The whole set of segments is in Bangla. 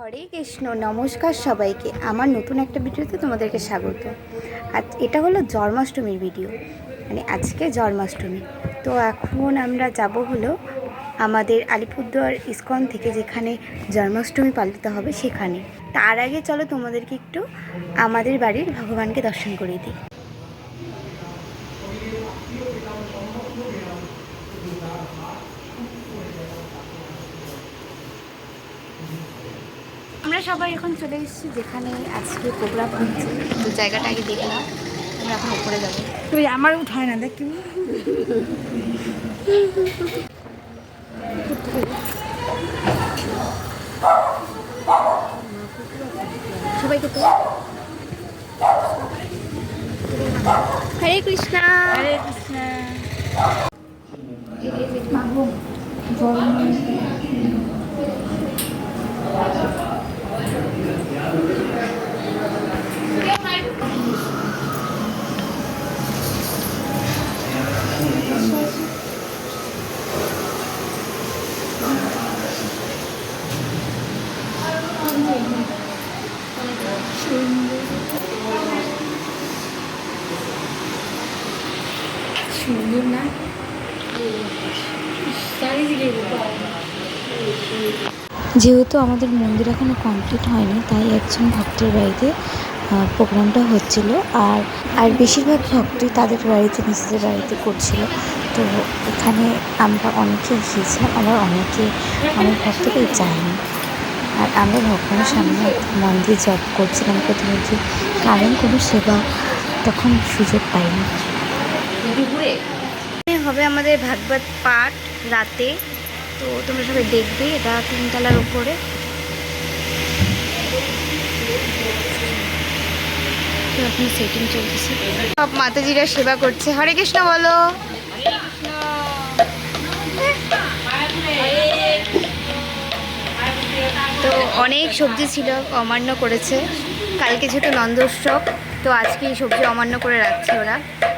হরে কৃষ্ণ, নমস্কার সবাইকে। আমার নতুন একটা ভিডিওতে তোমাদেরকে স্বাগত। আজ এটা হলো জন্মাষ্টমীর ভিডিও মানে আজকে জন্মাষ্টমী। তো এখন আমরা যাব হলো আমাদের আলিপুরদুয়ার ইস্কন থেকে যেখানে জন্মাষ্টমী পালিত হবে সেখানে। তার আগে চলো তোমাদেরকে একটু আমাদের বাড়ির ভগবানকে দর্শন করিয়ে দিই। আমরা সবাই এখন চলে এসেছি যেখানে আজকে প্রোগ্রাম হচ্ছে। তো জায়গাটা আগে দেখলাম আমরা এখন উপরে যাব। তুই আমার উঠায় না দেখি সবাইকে তো হরে কৃষ্ণ। হরে কৃষ্ণ। সুন্দর না যেহেতু আমাদের মন্দির এখনও কমপ্লিট হয়নি, তাই একজন ভক্তের বাড়িতে প্রোগ্রামটা হচ্ছিল। আর আর বেশিরভাগ ভক্তই তাদের বাড়িতে, নিজেদের বাড়িতে করছিল। তো এখানে আমরা অনেকে গিয়েছিলাম, আবার অনেকে অনেক ভক্তকেই যায়নি। আর আমি ভগবানের সামনে মন দিয়ে জব করছিলাম প্রতিনিধি কারণ কোনো সেবা তখন সুযোগ পাইনি। হবে আমাদের ভাগবত পাঠ রাতে। তো তোমরা সবাই দেখবে এটা তিনতলার উপরে। সেটিং চলতেছে। সব মাতাজিরা সেবা করছে। হরে কৃষ্ণ বলো। তো অনেক সবজি ছিল, অমান্য করেছে। কালকে যেহেতু নন্দ উৎসব তো আজকে এই সবজি অমান্য করে রাখছে ওরা।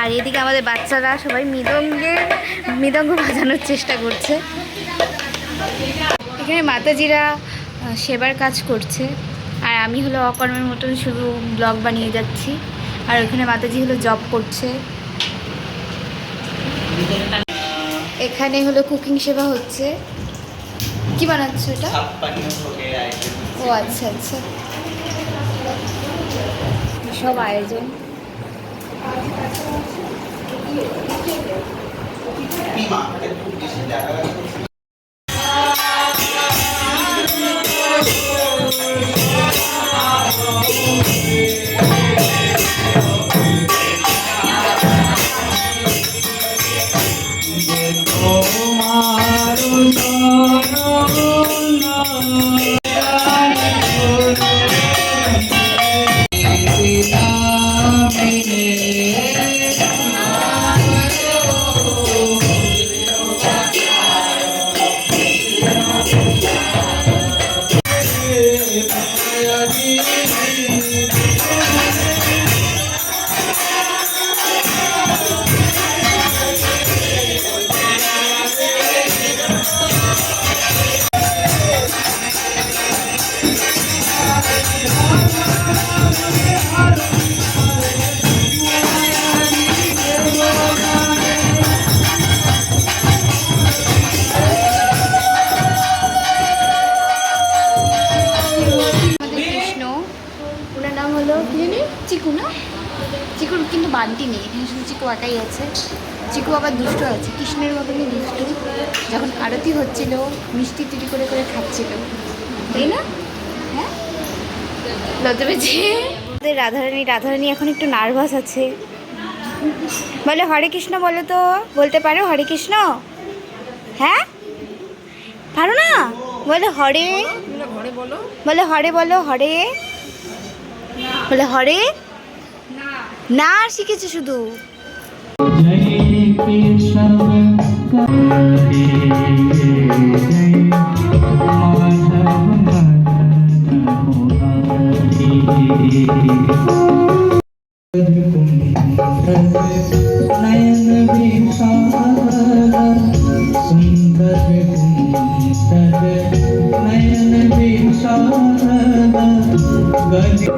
আর এদিকে আমাদের বাচ্চারা সবাই মৃদঙ্গের মৃদঙ্গ বাজানোর চেষ্টা করছে। এখানে মাতাজিরা সেবার কাজ করছে। আর আমি হলো অকর্মের মতন শুধু ব্লগ বানিয়ে যাচ্ছি। আর ওখানে মাতাজি হলো জব করছে। এখানে হলো কুকিং সেবা হচ্ছে। কি বানাচ্ছ এটা? ও আচ্ছা আচ্ছা। সব আয়োজন। চিকু না? চিকুর কিন্তু বান্টি নেই এখানে শুধু চিকু একাই আছে। চিকু আবার দুষ্ট আছে কৃষ্ণের মতনই দুষ্টু। যখন আরতি হচ্ছিল মিষ্টি চুরি করে করে খাচ্ছিল। তাই না? লজ্জা পেয়েছি আমাদের রাধারানী রাধারানী এখন একটু নার্ভাস আছে। বলে হরে কৃষ্ণ বলো তো বলতে পারো? হরে কৃষ্ণ? হ্যাঁ? পারো না? বলে হরে। বলে হরে বলো হরে। বলে হরে। না শিখেছে শুধু। জয় কৃষ্ণ।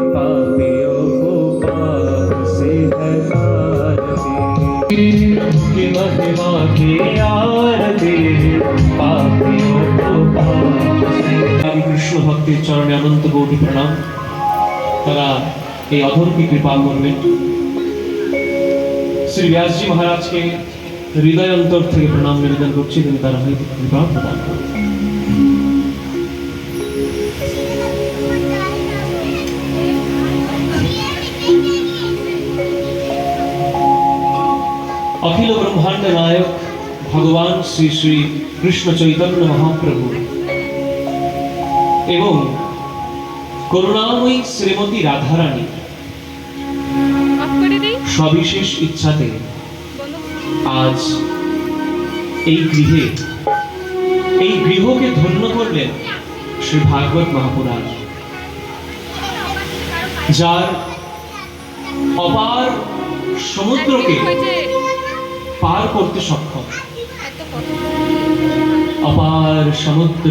पापियों को पाप से है की महिमा की आरती पापियों को पाप से हरे कृष्ण भक्ति चरण अनंत कोटि प्रणाम তারা এই অধরকে কৃপা করবেন শ্রী ব্যাসজি মহারাজকে হৃদয় অন্তর থেকে প্রণাম নিবেদন করছি তিনি তারা হয়তো কৃপা প্রদান করবেন अखिल ब्रह्मांड नायक भगवान श्री श्री कृष्ण चैतन्य महाप्रभु एवं করুণাময়ী শ্রীমতী রাধারানী। সবিশেষ ইচ্ছাতে আজ এই গৃহে এই গৃহকে ধন্য করলেন শ্রী ভাগবত মহাপুরাণ। যার অপার সমুদ্রকে পার করতে সক্ষম। অপার সমুদ্র।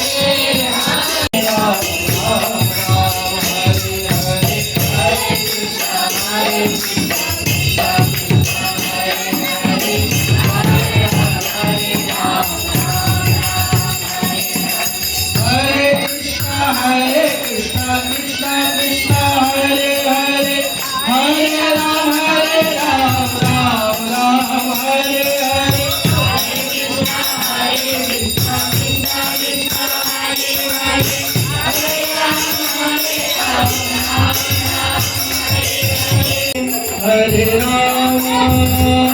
Hare Rama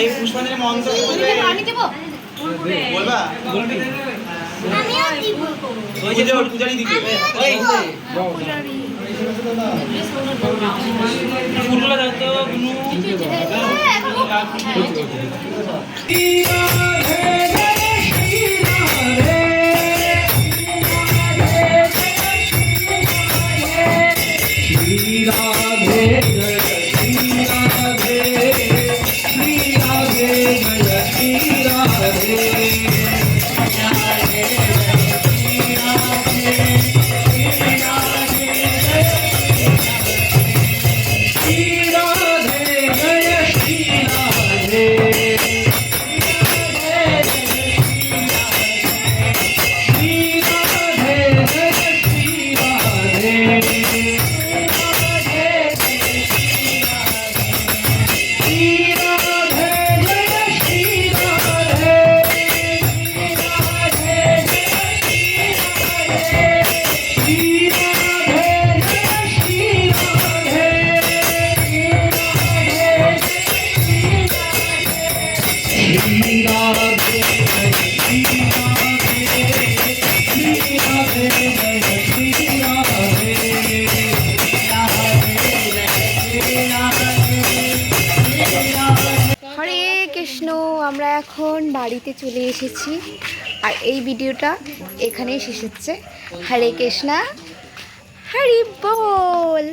এই পুষ্পাঞ্জলি মন্ত্র বলবে আমি দেবো বলবা বলবি আমিও দিব ওই যে পূজারি দিকে ওই ফুলগুলো দাও তো গুনু श्री বাড়িতে চলে এসেছি। আর এই ভিডিওটা এখানেই শেষ হচ্ছে। হরে কৃষ্ণা হরি বল।